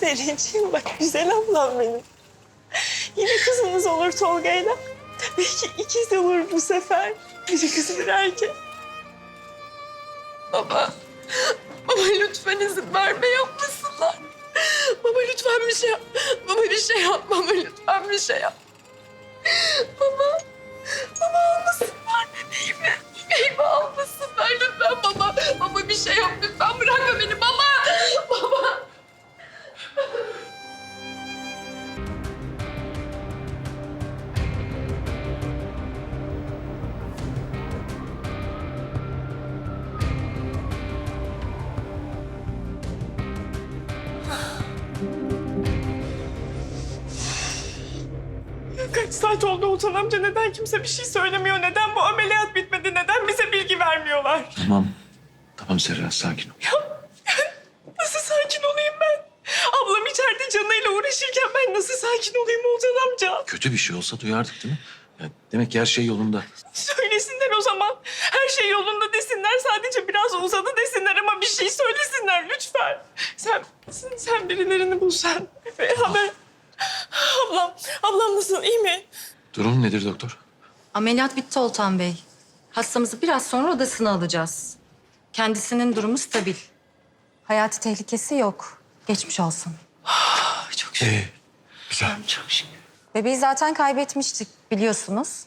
Selin'ciğim bak güzel ablam benim. Yine kızınız olur Tolga'yla. Belki ikiz olur bu sefer. Biri kız bir erkek. Baba, baba lütfen izin verme yapmasınlar. Baba lütfen bir şey yap. Baba bir şey yap. Baba lütfen bir şey yap. Kaç saat oldu Oğuzhan amca neden kimse bir şey söylemiyor? Neden bu ameliyat bitmedi? Neden bize bilgi vermiyorlar? Tamam. Tamam Serra sakin ol. Nasıl sakin olayım ben? Ablam içeride canıyla uğraşırken ben nasıl sakin olayım Oğuzhan amca? Kötü bir şey olsa duyardık değil mi? Ya demek ki her şey yolunda. Söylesinler o zaman. Her şey yolunda desinler. Sadece biraz uzadı desinler ama bir şey söylesinler lütfen. Sen, sen, sen birilerini bulsan. Ve haber. Nasıl? iyi mi? Durum nedir doktor? Ameliyat bitti Oltan Bey. Hastamızı biraz sonra odasına alacağız. Kendisinin durumu stabil. Hayati tehlikesi yok. Geçmiş olsun. Çok şükür. İyi. Güzel. Çok şükür. Bebeği zaten kaybetmiştik biliyorsunuz.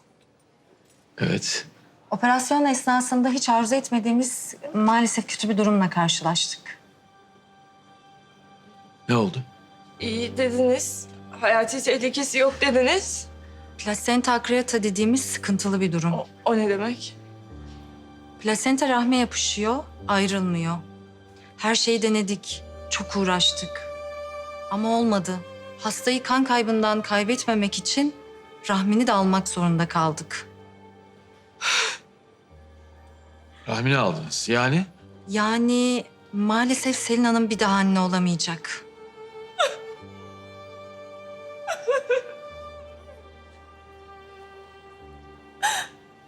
Evet. Operasyon esnasında hiç arzu etmediğimiz maalesef kötü bir durumla karşılaştık. Ne oldu? İyi dediniz. Hayati tehlikesi yok dediniz. Plasenta akreata dediğimiz sıkıntılı bir durum. O, o ne demek? Plasenta rahme yapışıyor, ayrılmıyor. Her şeyi denedik, çok uğraştık. Ama olmadı. Hastayı kan kaybından kaybetmemek için rahmini de almak zorunda kaldık. Rahmini aldınız. Yani? Yani maalesef Selin Hanım bir daha anne olamayacak.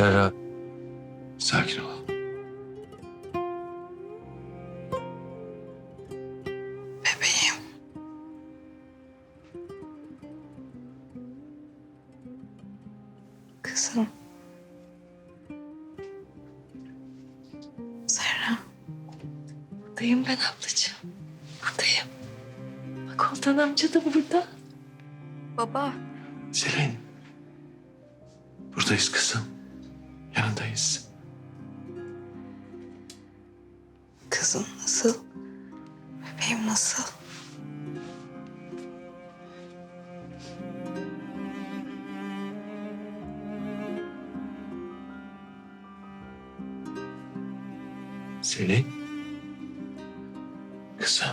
Serra. Sakin ol. Bebeğim. Kızım. Serra. Buradayım ben ablacığım. Buradayım. Bak Oltan amca da burada. Baba. Selin. Buradayız kızım. Yanındayız. Kızım nasıl? Bebeğim nasıl? Selin. Kızım.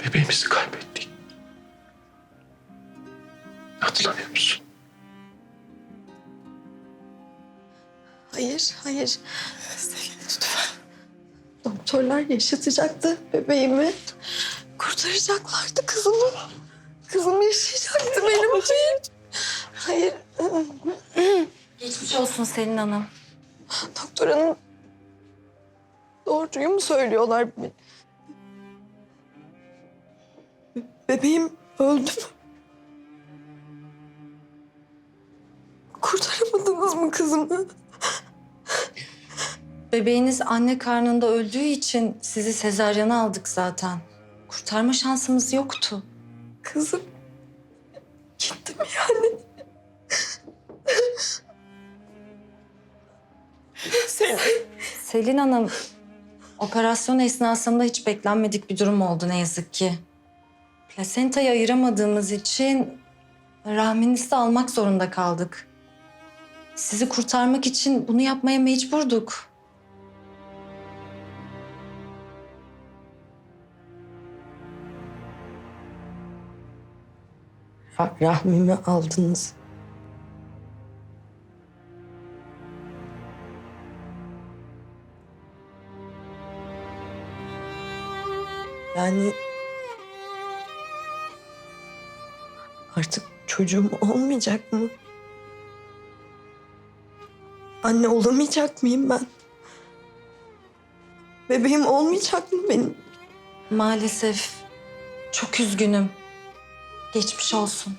Bebeğimizi kaybettik. Hatırlamıyor musun? Hayır, hayır. Selin lütfen. Doktorlar yaşatacaktı bebeğimi. Kurtaracaklardı kızımı. Kızım yaşayacaktı benim. Hayır. Hayır. Geçmiş olsun Selin Hanım. Doktor hanım doğruyu mu söylüyorlar? Be- Bebeğim öldü mü? Kurtaramadınız mı kızımı? Bebeğiniz anne karnında öldüğü için sizi sezaryana aldık zaten. Kurtarma şansımız yoktu. Kızım gitti mi yani? Selin. Selin Hanım, operasyon esnasında hiç beklenmedik bir durum oldu ne yazık ki. Plasentayı ayıramadığımız için rahminizi almak zorunda kaldık. Sizi kurtarmak için bunu yapmaya mecburduk. Rahmimi aldınız. Yani artık çocuğum olmayacak mı? Anne olamayacak mıyım ben? Bebeğim olmayacak mı benim? Maalesef çok üzgünüm. Geçmiş olsun.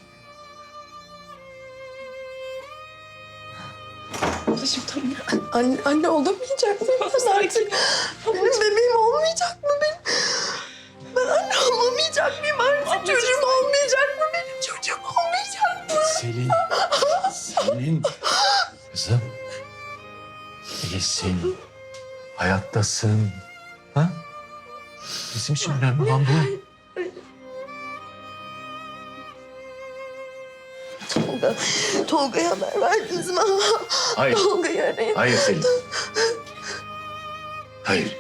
Ablacığım tamam. Anne, anne olamayacak mıyım ben artık? Benim bebeğim İyisin. Hayattasın. Ha? Bizim için önemli olan bu. Tolga, Tolga'ya haber verdiniz mi? Hayır. Tolga'yı arayın. Hayır Selin. Hayır.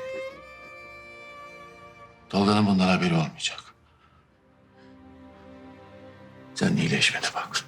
Tolga'nın bundan haberi olmayacak. Sen iyileşmene bak.